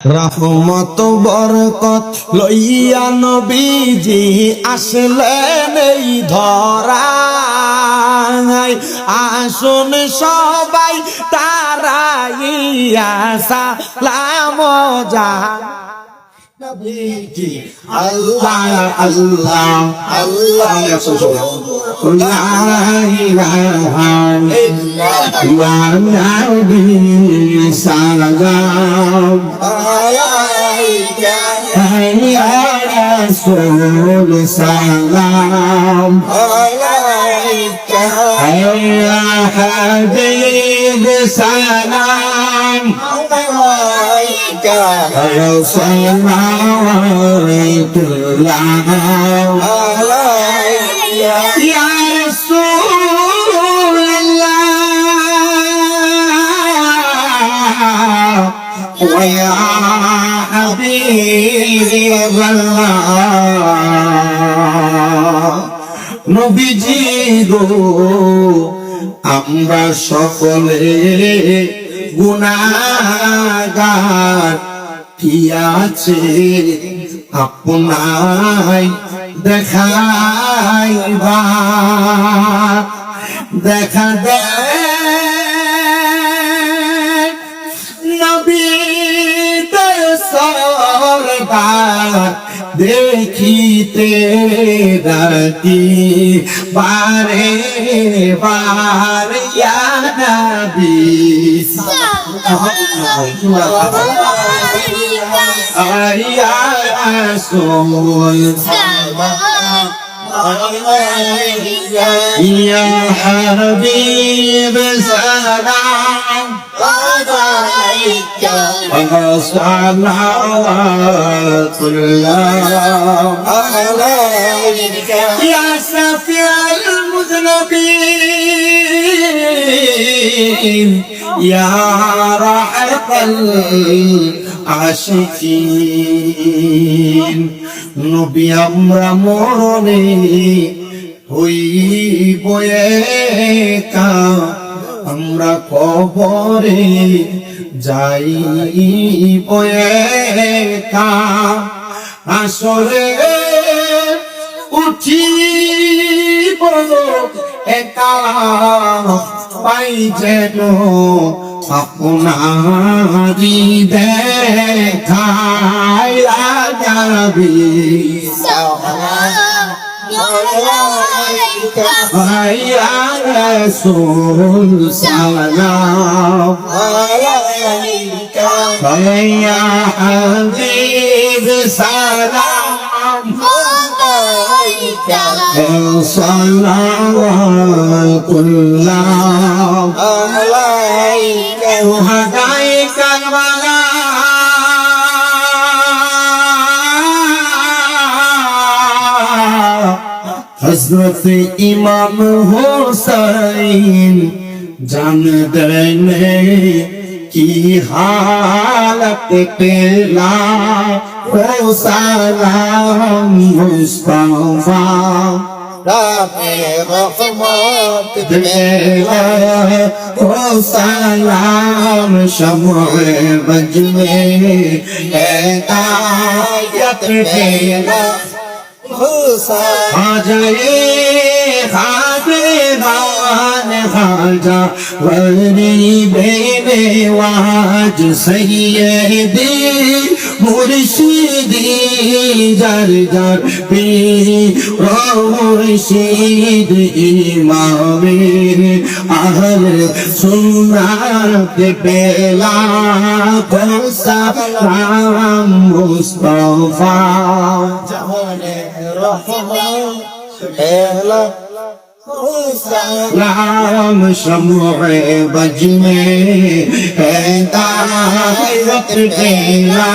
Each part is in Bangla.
রহমত বরকত লইয়া নবীজি আসলেন এই ধরায় আসুন সবাই তারাইয়া সালাম যা নবীজি, আল্লাহ আল্লাহ আল্লাহ। ونبي سلام عليك يا رسول سلام عليك يا حبيب سلام عليك رسول الله عليك يا ويا حبيب الله নবীজি গো আমরা সকলে গুনাগার কি আছে আপনাই দেখাইবা দেখা দেয় দেখিতে রাতি বারে বার ইয়া নবী ইয়া রাসূল ইয়া হাবিব সালাম صلوات الله يا سفي المذنبين يا راحة العاشقين নবী আমরা মরণে হইব একা আমরা কবরে যাইব একা। আসরে একা। পাই যেন আপনারি দেখাই যাবি يا رسول سلام يا حبيب سلام صلوات الله وهديك الملا হজরত ইমাম হোসাইন জান দেনে কি হালত পেলা? ও সালাম মুস্তাফা। পেলা। ও সালাম শমে বজমে একায়ত পেলা। হুসা আ যায় হাজারে হাজারান হাজা वरी बेबे वाज सैयदी मुर्शिदी जर जर पीरी मुर्शिद इमामे अहल सुन्नत बेला फसा राम मुस्तफा Ela. نعم شموع بجمي انت تقينا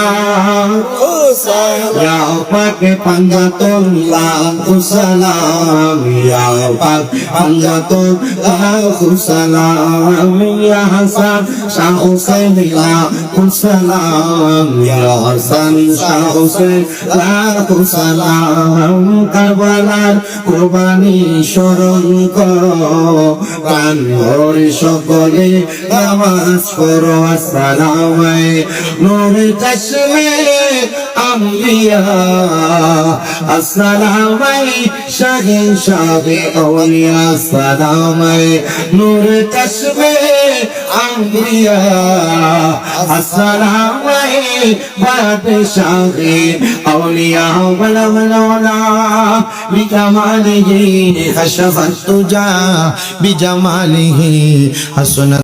يا پاک پنجت اللہ سلام يا پاک پنجت اللہ سلام يا حسن شاہ حسین لا سلام يا حسن شاہ حسین لا سلام کربلار قربانی شرم কান ভরে সকলে আওয়াজ করো সালামাই নূর চশমে আম্বিয়া। আসসালামাই শাহিন শাহে আউলিয়া। সালামাই নূর চশমে আম্বিয়া। আসসালামাই বাদশাহে আউলিয়া। বলা বলা বিকামালিহি হশফা তুজা বিজামালিহি হাসনা